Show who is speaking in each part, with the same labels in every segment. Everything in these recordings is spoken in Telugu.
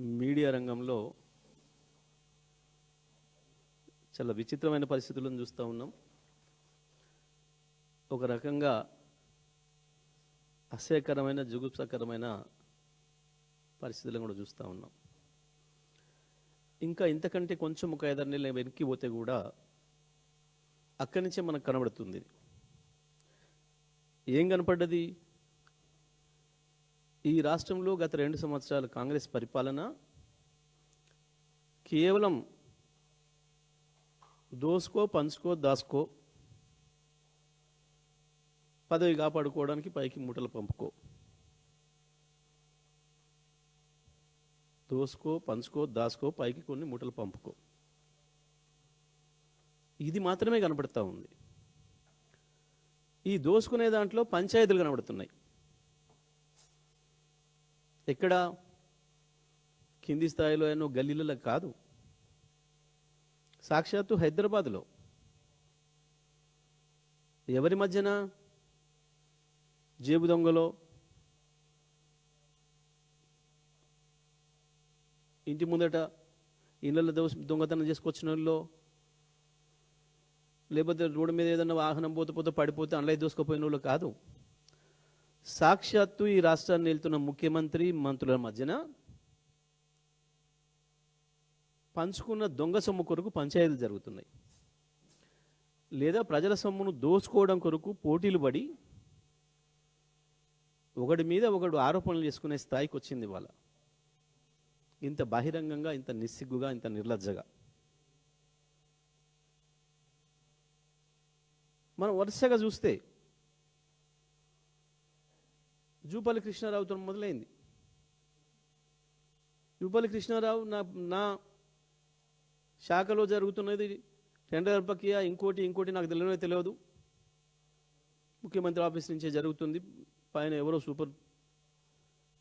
Speaker 1: మీడియా రంగంలో చాలా విచిత్రమైన పరిస్థితులను చూస్తూ ఉన్నాం. ఒక రకంగా అసహ్యకరమైన జుగుప్సకరమైన పరిస్థితులను కూడా చూస్తూ ఉన్నాం. ఇంకా ఇంతకంటే కొంచెం ఒక ఐదారు నెలలు వెనక్కి పోతే కూడా అక్కడి నుంచే మనకు కనబడుతుంది. ఏం కనపడ్డది? ఈ రాష్ట్రంలో గత రెండు సంవత్సరాల కాంగ్రెస్ పరిపాలన కేవలం దోసుకో పంచుకో దాసుకో పదవి కాపాడుకోవడానికి పైకి మూటలు పంపుకో. దోసుకో పంచుకో దాసుకో పైకి కొన్ని మూటలు పంపుకో. ఇది మాత్రమే కనబడుతూ ఉంది. ఈ దోసుకునే దాంట్లో పంచాయతీలు కనబడుతున్నాయి. ఎక్కడ? కింది స్థాయిలో ఎన్నో గల్లీలలో కాదు. సాక్షాత్తు హైదరాబాద్లో. ఎవరి మధ్యన? జేబు దొంగలో. ఇంటి ముందట ఇళ్ళల్లో దోస్ దొంగతనం చేసుకొచ్చిన వాళ్ళు. లేకపోతే రోడ్డు మీద ఏదైనా వాహనం పోతే పోతే పడిపోతే అందులో దూసుకుపోయిన వాళ్ళు కాదు. సాక్షాత్తు ఈ రాష్ట్రాన్ని వెళ్తున్న ముఖ్యమంత్రి మంత్రుల మధ్యన పంచుకున్న దొంగ సొమ్ము కొరకు పంచాయతీలు జరుగుతున్నాయి. లేదా ప్రజల సొమ్మును దోచుకోవడం కొరకు పోటీలు పడి ఒకటి మీద ఒకడు ఆరోపణలు చేసుకునే స్థాయికి వచ్చింది వాళ్ళ ఇంత బహిరంగంగా ఇంత నిస్సిగ్గుగా ఇంత నిర్లజ్జగా. మనం వరుసగా చూస్తే జూపల్లి కృష్ణారావుతో మొదలైంది. జూపల్లి కృష్ణారావు నా నా శాఖలో జరుగుతున్నది టెండర్ ప్రక్రియ ఇంకోటి ఇంకోటి నాకు తెలియనే తెలియదు. ముఖ్యమంత్రి ఆఫీస్ నుంచే జరుగుతుంది. పైన ఎవరో సూపర్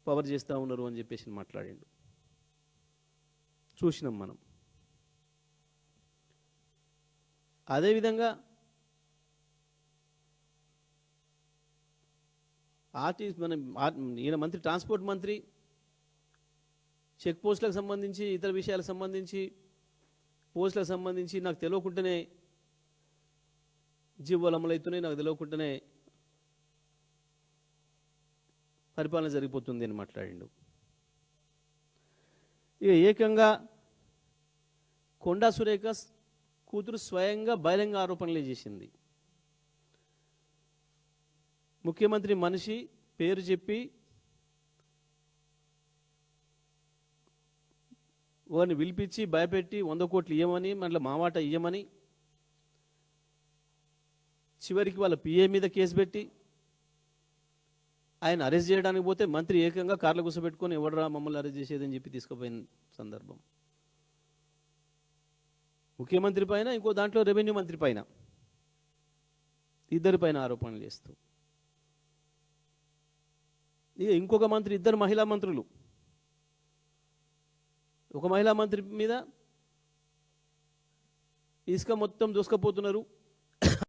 Speaker 1: పవర్ చేస్తూ ఉన్నారు అని చెప్పేసి మాట్లాడిండు. చూసినాం మనం. అదేవిధంగా ఆర్టీ మన ఈయన మంత్రి ట్రాన్స్పోర్ట్ మంత్రి చెక్ పోస్టులకు సంబంధించి ఇతర విషయాలకు సంబంధించి పోస్టులకు సంబంధించి నాకు తెలియకుండానే జీవోలు అమలవుతున్నాయి నాకు తెలియకుండానే పరిపాలన జరిగిపోతుంది అని మాట్లాడిండు. ఇక ఏకంగా కొండా సురేఖ కూతురు స్వయంగా బహిరంగ ఆరోపణలే చేసింది. ముఖ్యమంత్రి మనిషి పేరు చెప్పి వారిని పిలిపించి భయపెట్టి వంద కోట్లు ఇవ్వమని మళ్ళీ మామాట ఇవ్వమని చివరికి వాళ్ళ పిఏ మీద కేసు పెట్టి ఆయన అరెస్ట్ చేయడానికి పోతే మంత్రి ఏకంగా కార్లు కూర్చోబెట్టుకొని ఎవడరా మమ్మల్ని అరెస్ట్ చేసేదని చెప్పి తీసుకుపోయిన సందర్భం. ముఖ్యమంత్రి పైన ఇంకో దాంట్లో రెవెన్యూ మంత్రి పైన ఇద్దరి పైన ఆరోపణలు చేస్తూ ఇక ఇంకొక మంత్రి ఇద్దరు మహిళా మంత్రులు. ఒక మహిళా మంత్రి మీద ఇసుక మొత్తం దూసుకపోతున్నారు.